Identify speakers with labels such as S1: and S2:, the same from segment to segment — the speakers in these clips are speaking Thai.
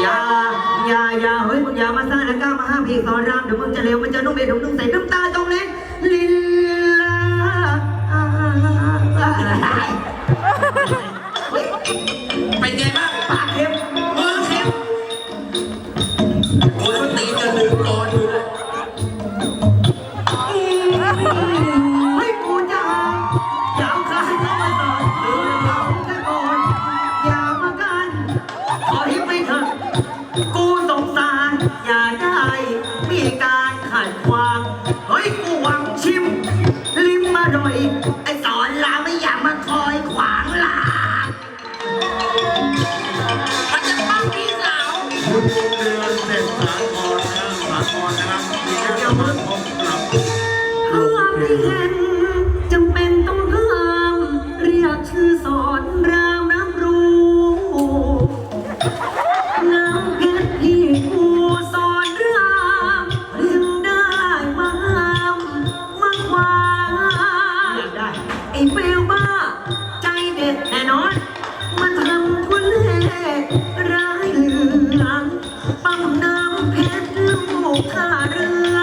S1: อย่าอย่าอย่าเฮ้ยมึงอย่ามาสร้างแล้วกล้ามาห้ามเพลงสอนรามเดี๋ยวมึงจะเร็วมันจะนุ่มเอ็ดนุ่มใส่น้ำตาตรงเล็กลิลลาเฮ้ย
S2: เป็นไงบ้าง
S1: ปากเค็ม ใจเด็ด
S3: แน่
S1: นอน มาทำทุเลร้ายเหลืองปั๊มน้ำเพชรลูกท่าเรือ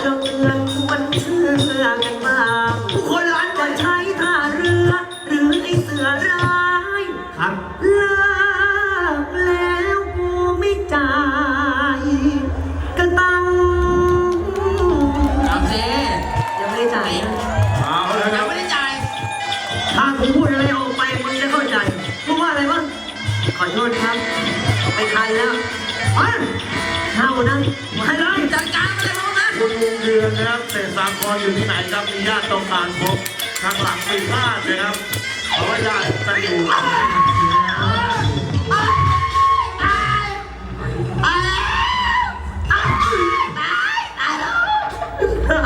S1: เราเอือนควรเชื่อกันบ้างผู้คนล้านจะใช้ท่าเรือ หรือไอ้เสือร้าย ครับ ไปไทยแล้วอะเท่านั้นมาเลย
S2: จัดการมาเลยพวกนั้น
S3: คุณวงเดือนนะครับเด็กสาครอยู่ที่ไหนครับมีญาติต้องการพบทางหลังปีพาดนะครับเพราะว่าญาติจะอยู่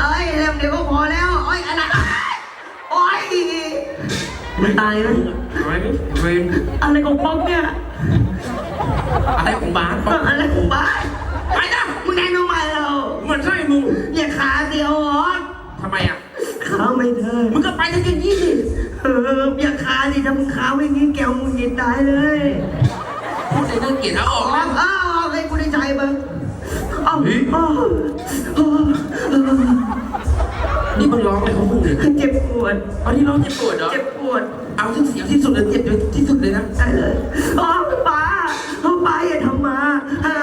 S1: เอ้ยเล่มเดียวก็พอแล้วโอ้ยอะไรโอ้ยมันตายไหม
S2: เวนเวน
S1: อะไรของป๊อกเนี่ย
S2: อะไรของบ้าน
S1: เอออะไรของบ้าน
S2: ไปนะ
S1: มึงแน่นอนมาเรา
S2: มันใช่มึง
S1: อย่าขาเดียวเหรอ
S2: ทำไมอะ
S1: ขาไม่เธอ
S2: มึงก็ไปทั้งยี่สิ
S1: เอออย่าขาดิถ้ามึงขาอย่างนี้แกวมึงหยิบตายเลย
S2: พูดในเรื่องเกลียดเอาอ
S1: อ
S2: อ
S1: อกก
S2: นะ
S1: อ้าวเอาให้กูได้ใจมึงอ้าวอ้าวอ้าว
S2: นี่มึงร้องอะไรของมึงเนี่ย
S1: เจ็บปวด
S2: เอาที่ร้องเจ็บปวดเหรอ
S1: เจ็บปวด
S2: เอาที่เสียงที่สุดเลยเจ็บที่สุดเลยนะ
S1: ได้เลยอ๋อป้า เอาป้าอย่าทำมาฮะ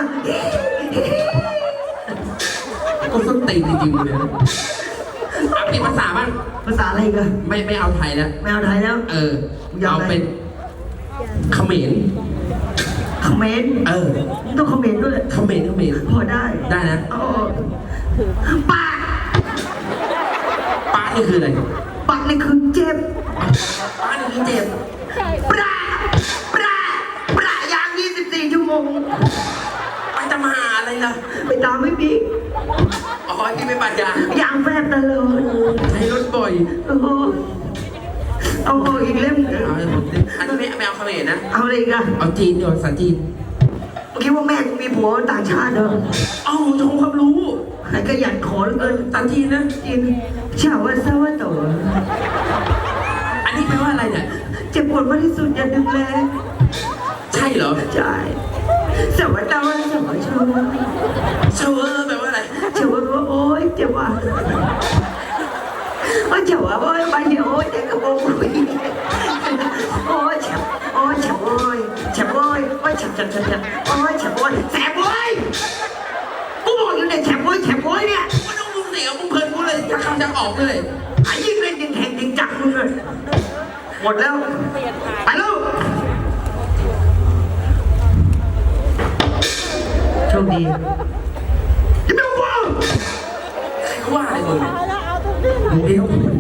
S2: ก็ส้นตีนจริงๆเลยนะเอาเป็นภาษาบ้าง
S1: ภาษาอะไรกัน
S2: ไม่ไม่เอาไทยแล้ว
S1: ไม่เอาไทยแล้ว
S2: เออเอาเป็นเขมร
S1: คอมเขมนต์
S2: เออ
S1: ต้องคอมเขมนต์ด้วย
S2: เขมรเขมร
S1: พอได้
S2: ได้นะ
S1: เอาปาก
S2: ป้านี่คืออะไร
S1: ปากนี่คือเจ็บ
S2: ป้านี่คือเจ็บ
S1: ปลา ล่ะ
S2: ไป
S1: ตามไม่มี
S2: อ๋อที่ไม่ปัญญายา
S1: งแฟบตลอด
S2: ใช้รถบ่อย
S1: โอ้โหเอาอีกเล่มหนึ่ง
S2: เอาให้หมดสิอันนี้ไม่ไม่เอาเขมรนะ
S1: เอาอะไรอีกัน
S2: เอาจีนดีกว่าภาษาจีน
S1: คิดว่าแม่กูมีผัวต่างชาติเหรอ
S2: เอ้าโชว์ความรู้
S1: ใครก็หยัดขอเหลือเกิน
S2: ภาษาจีนนะ
S1: กินชาวว่าซาว่าตัว
S2: อันนี้แปลว่าอะไรเนี่ย
S1: เจ็บปวดมากที่สุดอย่าดึงแรง
S2: ใช่เหรอ
S1: ใช่สวัสดีวันสวัสดีชาว
S2: เชาวเวอร์แปลว่าอะไร
S1: ชาวว่าโอ๊ยเจ็บว่ะ โอ้ยเจ็บว่ะโอ๊ยไปเดี๋ยวโอ๊ยเด็กกระโปรงคุยโอ๊ยเจ็บโอ๊ยเจ็บโอ๊ยเจ็บโอ๊ยโอ๊ยเจ็บเจ็บเจ็บโอ๊ยเจ็บโอ๊ยแสบโอ๊ยกูบอกอยู่เนี่ยเจ็บโอ๊ยเจ็บโอ๊ยเนี่ย
S2: ก็ต้องมึงเสียมึงเพลินกูเลยจะคำจะออกเลย
S1: ไอ้ยิ่งเล่นยิ่งแข่งยิ่งจักมึงเลยหมดแล้ว ไปล้วโชคดีอย่าไปกลัว
S2: ใครว่าไรมึงเนี่ย
S1: มึง เดียว